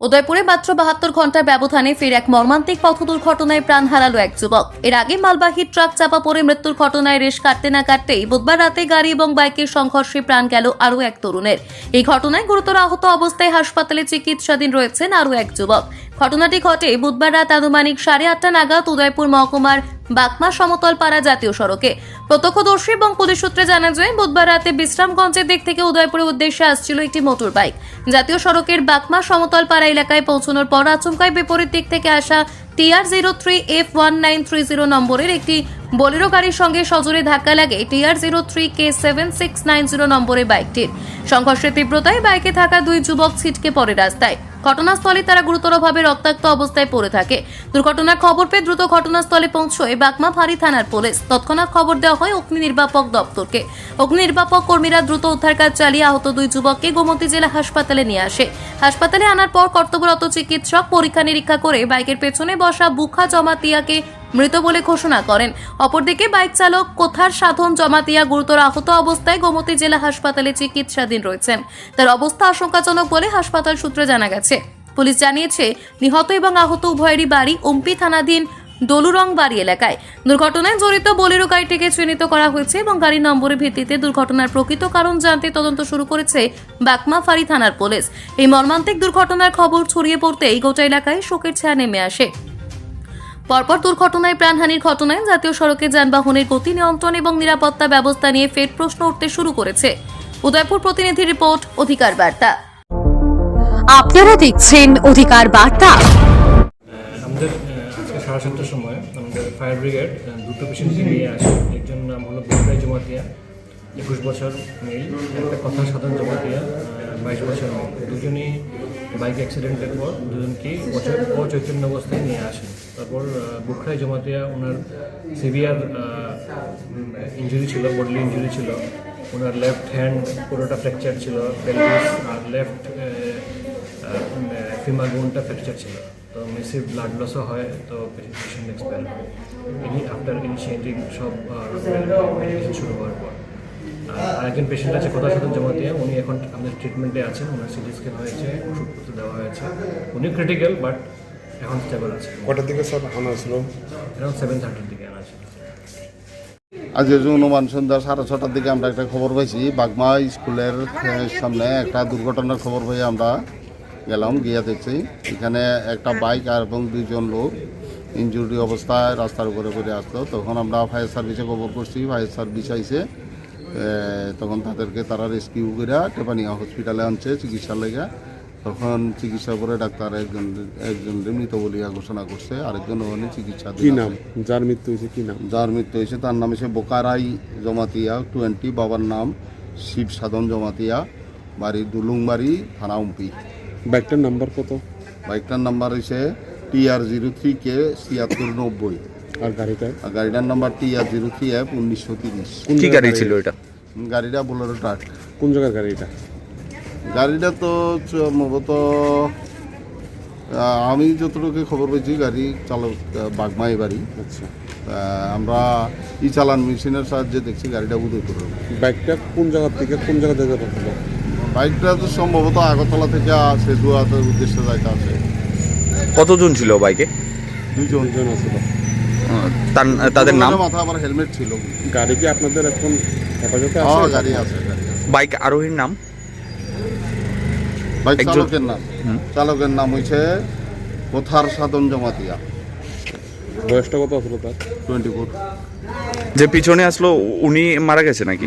উদয়পুরে মাত্র বাহাত্তর ঘণ্টার ব্যবধানে ফের এক মর্মান্তিক পথ দুর্ঘটনায় প্রাণ হারালো এক যুবক। এর আগে মালবাহী ট্রাক চাপা পড়ে মৃত্যুর ঘটনায় রেশ কাটতে না কাটতেই বুধবার রাতে গাড়ি এবং বাইকের সংঘর্ষে প্রাণ গেল আরও এক তরুণের। এই ঘটনায় গুরুতর আহত অবস্থায় হাসপাতালে চিকিৎসাধীন রয়েছেন আরও এক যুবক। ঘটনাটি ঘটে বুধবার রাত আনুমানিক সাড়ে আটটা নাগাদ উদয়পুর মহকুমার বাকমা সমতল পাড়া জাতীয় সড়কে। প্রত্যক্ষদর্শী এবং পুলিশ সূত্রে জানা যায়, বুধবার রাতে বিশ্রামগঞ্জের দিক থেকে উদয়পুরের উদ্দেশ্যে আসছিল একটি মোটর বাইক। জাতীয় সড়কের বাকমা সমতল পাড়া এলাকায় পৌঁছানোর পর আচমকায় বিপরীত দিক থেকে আসা TR zero three F one nine three zero নম্বরের একটি বোলেরো গাড়ির সঙ্গে সজোরে ধাক্কা লাগে TR zero three K seven six nine zero নম্বরের বাইকটির। সংঘর্ষের তীব্রতায় বাইকে থাকা দুই যুবক ছিটকে পড়ে রাস্তায়। ঘটনাস্থলে তারা গুরুতরভাবে রক্তাক্ত অবস্থায় পড়ে থাকে। দুর্ঘটনার খবর পেয়ে দ্রুত ঘটনাস্থলে পৌঁছয় বাগমা ফাঁড়ি থানার পুলিশ। তৎক্ষণাৎ খবর দেওয়া হয় অগ্নি নির্বাপক দপ্তরকে। অগ্নি নির্বাপক কর্মীরা দ্রুত উদ্ধার কাজ চালিয়ে আহত দুই যুবককে গোমতী জেলা হাসপাতালে নিয়ে আসে। হাসপাতালে আনার পর কর্তব্যরত চিকিৎসক পরীক্ষা নিরীক্ষা করে বাইকের পেছনে বসা বুখা জমাতিয়াকে মৃত বলে ঘোষণা করেন। অপরদিকে বাইক চালক কোথার সাধন জমাতিয়া গুরুতর আহত অবস্থায় গোমতী জেলা হাসপাতালে চিকিৎসাধীন রয়েছেন। তার অবস্থা আশঙ্কাজনক বলে হাসপাতাল সূত্রে জানা গেছে। পুলিশ জানিয়েছে, নিহত এবং আহত উভয়েরই বাড়ি ওমপি থানাধীন ডলুরং বাড়ি এলাকায়। দুর্ঘটনায় জড়িত বোলেরো গাড়িটিকে চিহ্নিত করা হয়েছে এবং গাড়ির নম্বরের ভিত্তিতে দুর্ঘটনার প্রকৃত কারণ জানতে তদন্ত শুরু করেছে বাকমা ফাঁড়ি থানার পুলিশ। এই মর্মান্তিক দুর্ঘটনার খবর ছড়িয়ে পড়তেই গোটা এলাকায় শোকের ছায়া নেমে আসে। পরপর দুর্ঘটনায় প্রাণহানির ঘটনায় জাতীয় সড়কে যানবাহনের গতি নিয়ন্ত্রণ এবং নিরাপত্তা ব্যবস্থা নিয়ে ফের প্রশ্ন উঠতে শুরু করেছে। উদয়পুর প্রতিনিধি রিপোর্ট অধিকার বার্তা। আপনারা দেখছেন অধিকার বার্তা। আমাদের আজকে সাড়ে সাতটার সময় আমাদের ফায়ার ব্রিগেড দুটো পেশেন্টকে নিয়ে আসে। একজন নাম হলো বুধরাই জমাতিয়া একুশ বছর মেল একটা কথা সাধারণ জমাতিয়া বাইশ বছর মেল দুজনেই বাইক অ্যাক্সিডেন্টের পর দুজনকেই বছর অচৈতন্য অবস্থায় নিয়ে আসেন তারপর বুখরাই জমাতিয়া, ওনার সিভিয়ার ইঞ্জুরি ছিল বডলি ইঞ্জুরি ছিল। ওনার লেফট হ্যান্ড পুরোটা ফ্র্যাকচার ছিল আর লেফট ফিমার বোনটা ফ্র্যাকচার ছিল। তো মেসিভ ব্লাড লসও হয়, তো পেশেন্ট এক্সপায়ার হয়। ইনি আফটার ইনিশিয়েটিং সব শুরু হওয়ার পর। আর আরেকজন পেশেন্ট আছে কথা সাথে জমা দিয়ে উনি এখন আমাদের ট্রিটমেন্টে আছেন ওনার সিটি স্ক্যান হয়েছে ওষুধপত্র দেওয়া হয়েছে। উনি ক্রিটিক্যাল বাট এখন স্টেবল আছে। কটার দিকে স্যার? আনা ছিল এখন সেভেন থার্টির দিকে আনা আছে। আজকে অনুমান সন্ধ্যা সাড়ে ছটার দিকে আমরা একটা খবর পাইছি। বাগমা স্কুলের সামনে একটা দুর্ঘটনার খবর পেয়ে আমরা গেলাম গিয়ে দেখছি। এখানে একটা বাইক আর এবং দুইজন লোক ইনজুরি অবস্থায় রাস্তার উপরে করে আসতো তখন আমরা ফায়ার সার্ভিসে খবর করছি ফায়ার সার্ভিস আইসে তখন তাদেরকে তারা রেস্কিউ করে টেপানিয়া হসপিটালে আনছে চিকিৎসার লেগে। তখন চিকিৎসা করে ডাক্তার একজন একজন মৃত বলিয়া ঘোষণা করছে আরেকজন ওখানে চিকিৎসা কি নাম? যার মৃত্যু হয়েছে কি নাম? যার মৃত্যু হয়েছে তার নাম হচ্ছে বোকারাই জমাতিয়া টোয়েন্টি বাবার নাম শিব সাধন জমাতিয়া বাড়ি দুলুংবাড়ি থানা উম্পি। বাইকটার নাম্বার কত? বাইকটার নাম্বার হচ্ছে টিআর জিরো থ্রি কে ছিয়াত্তর নব্বই। আর গাড়িটার আর গাড়িটার number TR zero three F উনিশশো তিরিশ। কোন কি গাড়ি ছিল এটা? গাড়িটা বোলেরো ট্রাক কোন জায়গার গাড়ি এটা? গাড়িটা তো সম্ভবত আমি যতটুকু খবর পেয়েছি গাড়ি চালক বাগমাই বাড়ি। আচ্ছা। আমরা ই চালান মেশিনের সাহায্যে দেখছি গাড়িটা উদয়পুর বাইকটা কোন জায়গার থেকে কোন জায়গা থেকে বাইকটা তো সম্ভবত আগরতলা থেকে আসে দুয়াতের উদ্দেশ্যে যাইতে আছে কতজন ছিল বাইকে? দুজন আছে তো। তার- তাদের নাম? মাথা আবার হেলমেট ছিল। গাড়ি কি আপনাদের এখন হেফাজতে হ্যাঁ আছে? গাড়ি আছে গাড়ি বাইক আরোহীর নাম? বাইক চালকের নাম। চালকের নাম হয়েছে কোথার সাধন জমাতিয়া। বয়সটা কত আসলো তার? Twenty four. যে পিছনে আসলো উনি মারা গেছে নাকি?